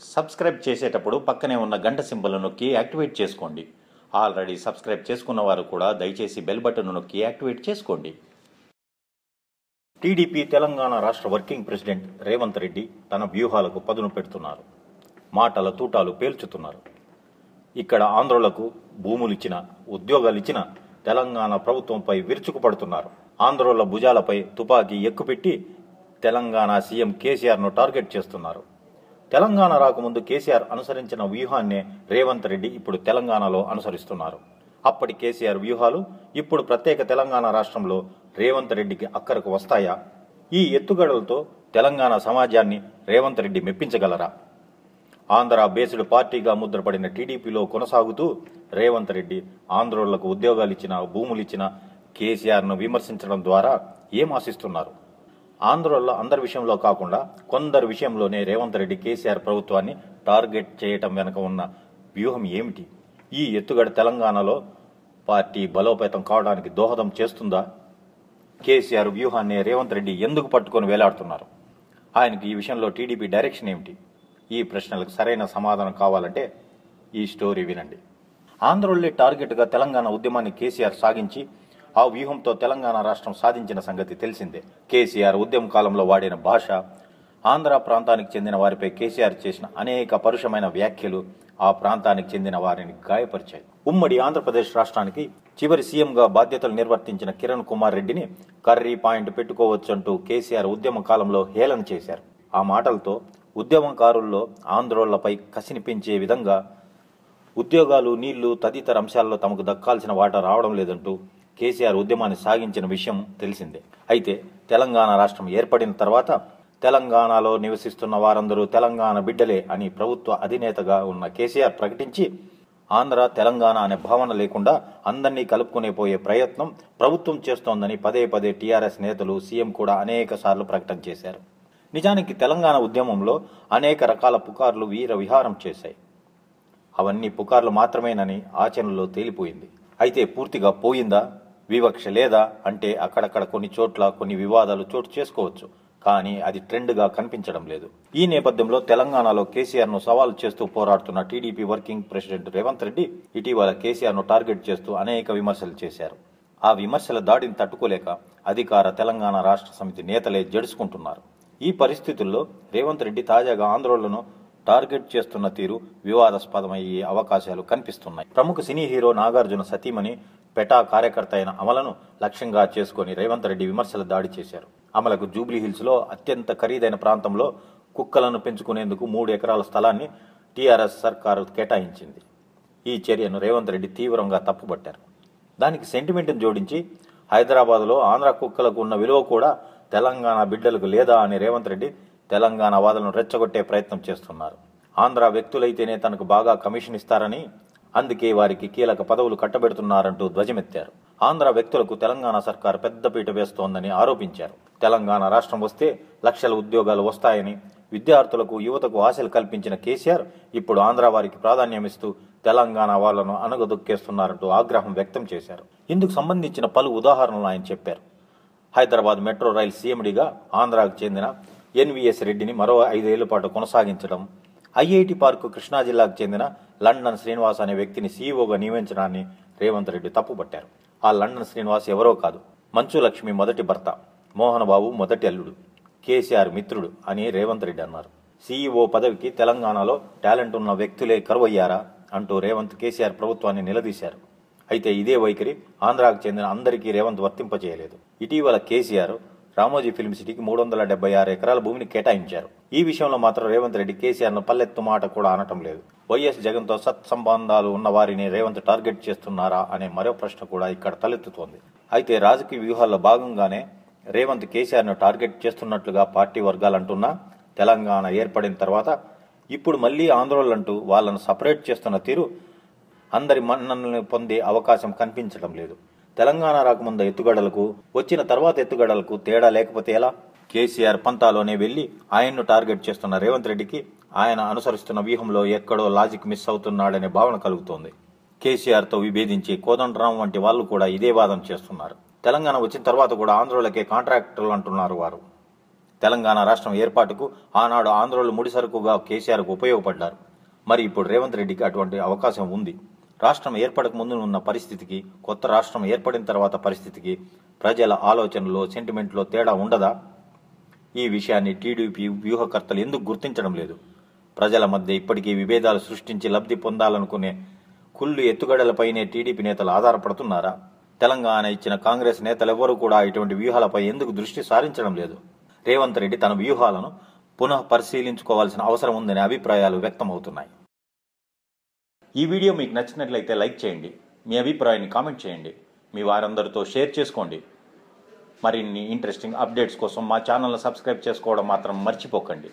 Subscribe చేసేటప్పుడు పక్కనే ఉన్న గంట సింబల్ నొక్కి యాక్టివేట్ చేసుకోండి. ఆల్రెడీ సబ్స్క్రైబ్ చేసుకున్న వారు కూడా దయచేసి బెల్ బటన్ నొక్కి యాక్టివేట్ చేసుకోండి. టీడీపీ తెలంగాణ రాష్ట్ర వర్కింగ్ ప్రెసిడెంట్ రేవంత్ రెడ్డి తన వ్యూహాలకు పదును పెడుతున్నారు. మాటల తూటాలు పేల్చుతున్నారు. ఇక్కడ ఆంధ్రులకు భూములిచ్చిన ఉద్యోగాలిచ్చిన తెలంగాణ ప్రభుత్వంపై విరుచుకుపడుతున్నారు. ఆంధ్రుల భుజాలపై తుపాకీ ఎక్కుపెట్టి తెలంగాణ సీఎం కేసీఆర్ను టార్గెట్ చేస్తున్నారు. తెలంగాణ రాకముందు కేసీఆర్ అనుసరించిన వ్యూహాన్నే రేవంత్ రెడ్డి ఇప్పుడు తెలంగాణలో అనుసరిస్తున్నారు. అప్పటి కేసీఆర్ వ్యూహాలు ఇప్పుడు ప్రత్యేక తెలంగాణ రాష్ట్రంలో రేవంత్ రెడ్డికి అక్కరకు వస్తాయా? ఈ ఎత్తుగడలతో తెలంగాణ సమాజాన్ని రేవంత్ రెడ్డి మెప్పించగలరా? ఆంధ్ర బేస్డ్ పార్టీగా ముద్రపడిన టీడీపీలో కొనసాగుతూ రేవంత్ రెడ్డి ఆంధ్రోళ్ళకు ఉద్యోగాలిచ్చిన భూములిచ్చిన కేసీఆర్ను విమర్శించడం ద్వారా ఏం ఆశిస్తున్నారు ఆంధ్రలో అందరి విషయంలో కాకుండా కొందరి విషయంలోనే రేవంత్ రెడ్డి కేసీఆర్ ప్రభుత్వాన్ని టార్గెట్ చేయటం వెనుక ఉన్న వ్యూహం ఏమిటి? ఈ ఎత్తుగడ తెలంగాణలో పార్టీ బలోపేతం కావడానికి దోహదం చేస్తుందా? కేసీఆర్ వ్యూహాన్ని రేవంత్ రెడ్డి ఎందుకు పట్టుకొని వేలాడుతున్నారు? ఆయనకు ఈ విషయంలో టీడీపీ డైరెక్షన్ ఏమిటి? ఈ ప్రశ్నలకు సరైన సమాధానం కావాలంటే ఈ స్టోరీ వినండి. ఆంధ్రోళ్ళే టార్గెట్గా తెలంగాణ ఉద్యమాన్ని కేసీఆర్ సాగించి ఆ వ్యూహంతో తెలంగాణ రాష్ట్రం సాధించిన సంగతి తెలిసిందే. కేసీఆర్ ఉద్యమ కాలంలో వాడిన భాష ఆంధ్ర ప్రాంతానికి చెందిన వారిపై కేసీఆర్ చేసిన అనేక పరుషమైన వ్యాఖ్యలు ఆ ప్రాంతానికి చెందిన వారిని గాయపరిచాయి. ఉమ్మడి ఆంధ్రప్రదేశ్ రాష్ట్రానికి చివరి సీఎంగా బాధ్యతలు నిర్వర్తించిన కిరణ్ కుమార్ రెడ్డిని కర్రీ పాయింట్ పెట్టుకోవచ్చంటూ కేసీఆర్ ఉద్యమ కాలంలో హేళన చేశారు. ఆ మాటలతో ఉద్యమకారుల్లో ఆంధ్రోళ్ళపై కసినిపించే విధంగా ఉద్యోగాలు నీళ్ళు తదితర అంశాల్లో తమకు దక్కాల్సిన వాటా రావడం లేదంటూ కేసీఆర్ ఉద్యమాన్ని సాగించిన విషయం తెలిసిందే. అయితే తెలంగాణ రాష్ట్రం ఏర్పడిన తర్వాత తెలంగాణలో నివసిస్తున్న వారందరూ తెలంగాణ బిడ్డలే అని ప్రభుత్వ అధినేతగా ఉన్న కేసీఆర్ ప్రకటించి ఆంధ్ర తెలంగాణ అనే భావన లేకుండా అందరినీ కలుపుకునే పోయే ప్రయత్నం ప్రభుత్వం చేస్తోందని పదే పదే టీఆర్ఎస్ నేతలు సీఎం కూడా అనేక సార్లు ప్రకటన చేశారు. నిజానికి తెలంగాణ ఉద్యమంలో అనేక రకాల పుకార్లు వీర విహారం చేశాయి. అవన్నీ పుకార్లు మాత్రమేనని ఆచరణలో తేలిపోయింది. అయితే పూర్తిగా పోయిందా? వివక్ష లేదా అంటే అక్కడక్కడ కొన్ని చోట్ల కొన్ని వివాదాలు చోటు చేసుకోవచ్చు కానీ అది ట్రెండ్గా కనిపించడం లేదు. ఈ నేపథ్యంలో తెలంగాణలో కేసీఆర్ను సవాల్ చేస్తూ పోరాడుతున్న TDP working president Revanth Reddy ఇటీవల కేసీఆర్ను టార్గెట్ చేస్తూ అనేక విమర్శలు చేశారు. ఆ విమర్శల దాడిని తట్టుకోలేక అధికార తెలంగాణ రాష్ట్ర సమితి నేతలే జడుచుకుంటున్నారు ఈ పరిస్థితుల్లో రేవంత్ రెడ్డి తాజాగా ఆందోళనను టార్గెట్ చేస్తున్న తీరు వివాదాస్పదమయ్యే అవకాశాలు కనిపిస్తున్నాయి. ప్రముఖ సినీ హీరో నాగార్జున సతీమణి పెటా కార్యకర్త అయిన అమలను లక్ష్యంగా చేసుకుని రేవంత్ రెడ్డి విమర్శల దాడి చేశారు. అమలకు జూబ్లీ హిల్స్లో అత్యంత ఖరీదైన ప్రాంతంలో కుక్కలను పెంచుకునేందుకు మూడు ఎకరాల స్థలాన్ని టీఆర్ఎస్ సర్కారు కేటాయించింది. ఈ చర్యను రేవంత్ రెడ్డి తీవ్రంగా తప్పుపట్టారు దానికి సెంటిమెంట్ను జోడించి హైదరాబాద్లో ఆంధ్ర కుక్కలకు ఉన్న విలువ కూడా తెలంగాణ బిడ్డలకు లేదా అని రేవంత్ రెడ్డి తెలంగాణ వాదలను రెచ్చగొట్టే ప్రయత్నం చేస్తున్నారు. ఆంధ్ర వ్యక్తులైతేనే తనకు బాగా కమిషన్ ఇస్తారని అందుకే వారికి కీలక పదవులు కట్టబెడుతున్నారంటూ ధ్వజమెత్తారు. ఆంధ్ర వ్యక్తులకు తెలంగాణ సర్కార్ పెద్దపీట వేస్తోందని ఆరోపించారు. తెలంగాణ రాష్ట్రం వస్తే లక్షల ఉద్యోగాలు వస్తాయని విద్యార్థులకు యువతకు ఆశలు కల్పించిన కేసీఆర్ ఇప్పుడు ఆంధ్ర వారికి ప్రాధాన్యమిస్తూ తెలంగాణ వాళ్ళను అనగదొక్కేస్తున్నారంటూ ఆగ్రహం వ్యక్తం చేశారు. ఇందుకు సంబంధించిన పలు ఉదాహరణలు ఆయన చెప్పారు. హైదరాబాద్ మెట్రో రైల్ సీఎండీగా ఆంధ్రాకు చెందిన ఎన్విఎస్ రెడ్డిని మరో ఐదేళ్ళ పాటు కొనసాగించడం ఐఐటి పార్కు కృష్ణా జిల్లాకు చెందిన లండన్ శ్రీనివాస్ అనే వ్యక్తిని సీఈఓగా నియమించడాన్ని రేవంత్ రెడ్డి తప్పుపట్టారు. ఆ లండన్ శ్రీనివాస్ ఎవరో కాదు మంచు లక్ష్మి మొదటి భర్త మోహనబాబు మొదటి అల్లుడు కేసీఆర్ మిత్రుడు అని రేవంత్ రెడ్డి అన్నారు. సీఈఓ పదవికి తెలంగాణలో టాలెంట్ ఉన్న వ్యక్తులే కరువయ్యారా అంటూ రేవంత్ కేసీఆర్ ప్రభుత్వాన్ని నిలదీశారు. అయితే ఇదే వైఖరి ఆంధ్రాకు చెందిన అందరికీ రేవంత్ వర్తింపజేయలేదు. ఇటీవల కేసీఆర్ రామోజీ ఫిల్మ్ సిటీకి మూడు వందల డెబ్బై ఆరు ఎకరాల భూమిని కేటాయించారు. ఈ విషయంలో మాత్రం రేవంత్ రెడ్డి కేసీఆర్ను పల్లెత్తు మాట కూడా అనటం లేదు. వైఎస్ జగన్తో సత్సంబంధాలు ఉన్న వారిని రేవంత్ టార్గెట్ చేస్తున్నారా అనే మరో ప్రశ్న కూడా ఇక్కడ తలెత్తుతోంది. అయితే రాజకీయ వ్యూహాల్లో భాగంగానే రేవంత్ కేసీఆర్ను టార్గెట్ చేస్తున్నట్లుగా పార్టీ వర్గాలు అంటున్నా తెలంగాణ ఏర్పడిన తర్వాత ఇప్పుడు మళ్ళీ ఆందోళనంటూ వాళ్ళను సపరేట్ చేస్తున్న తీరు అందరి మన్ననల్ని పొందే అవకాశం కనిపించడం లేదు. తెలంగాణ రాకముందు ఎత్తుగడలకు వచ్చిన తర్వాత ఎత్తుగడలకు తేడా లేకపోతే ఎలా? కేసీఆర్ పంతాలోనే వెళ్ళి ఆయన్ను టార్గెట్ చేస్తున్న రేవంత్ రెడ్డికి ఆయన అనుసరిస్తున్న వ్యూహంలో ఎక్కడో లాజిక్ మిస్ అవుతున్నాడనే భావన కలుగుతోంది. కేసీఆర్తో విభేదించి కోదండరాం వంటి వాళ్ళు కూడా ఇదే వాదం చేస్తున్నారు. తెలంగాణ వచ్చిన తర్వాత కూడా ఆంధ్రులకే కాంట్రాక్టర్లు అంటున్నారు వారు. తెలంగాణ రాష్ట్రం ఏర్పాటుకు ఆనాడు ఆంధ్రులు ముడిసరుకుగా కేసీఆర్కు ఉపయోగపడ్డారు. మరి ఇప్పుడు రేవంత్ రెడ్డికి అటువంటి అవకాశం ఉంది. రాష్ట్రం ఏర్పడక ముందు ఉన్న పరిస్థితికి కొత్త రాష్ట్రం ఏర్పడిన తర్వాత పరిస్థితికి ప్రజల ఆలోచనలో సెంటిమెంట్లో తేడా ఉండదా? ఈ విషయాన్ని టీడీపీ వ్యూహకర్తలు ఎందుకు గుర్తించడం లేదు? ప్రజల మధ్య ఇప్పటికీ విభేదాలు సృష్టించి లబ్ధి పొందాలనుకునే కుళ్ళు ఎత్తుగడలపైనే టీడీపీ నేతలు ఆధారపడుతున్నారా? తెలంగాణ ఇచ్చిన కాంగ్రెస్ నేతలెవ్వరూ కూడా ఇటువంటి వ్యూహాలపై ఎందుకు దృష్టి సారించడం లేదు? రేవంత్ రెడ్డి తన వ్యూహాలను పునః పరిశీలించుకోవాల్సిన అవసరం ఉందనే అభిప్రాయాలు వ్యక్తమవుతున్నాయి. ఈ వీడియో మీకు నచ్చినట్లయితే లైక్ చేయండి మీ అభిప్రాయాన్ని కామెంట్ చేయండి మీ వారందరితో షేర్ చేసుకోండి. మరిన్ని ఇంట్రెస్టింగ్ అప్డేట్స్ కోసం మా ఛానల్ను సబ్స్క్రైబ్ చేసుకోవడం మాత్రం మర్చిపోకండి.